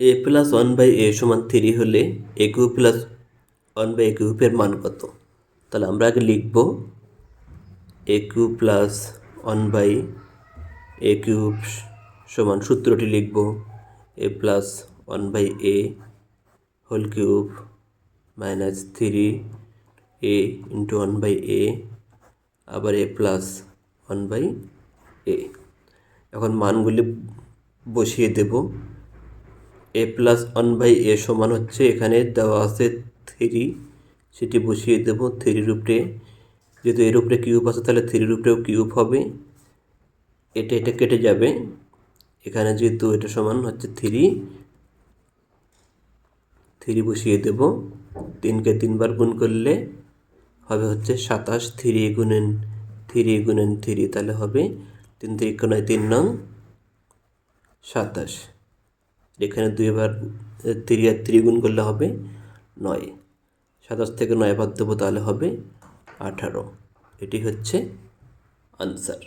A plus one by a সমান three হলে a cube plus one by a কিউবের মান কত? তাহলে আমরা আগে লিখব a cube plus one by a cube সমান সূত্রটি লিখব। A plus one by a whole cube minus three a into one by a আবার a plus one by a এখন মানগুলি বসিয়ে দেব। A plus one by a সমান হচ্ছে, এখানে দেওয়া আছে থ্রি সেটি বসিয়ে দেব থ্রির উপরে যেহেতু এর উপরে কিউব আছে, তাহলে থ্রির উপরেও কিউব হবে। এটা এটা কেটে যাবে। এখানে যেহেতু এটা সমান হচ্ছে থ্রি থ্রি বসিয়ে দেব। তিনকে তিনবার গুণ করলে হবে হচ্ছে সাতাশ থ্রি গুণেন থ্রি গুণেন থ্রি তাহলে হবে তিন তিরিক নয় তিন নং সাতাশ। এখানে দুইবার থ্রি আর ত্রিগুণ করলে হবে নয়। সাতাশ থেকে নয় বাদ দেবো তাহলে হবে আঠারো। এটি হচ্ছে আনসার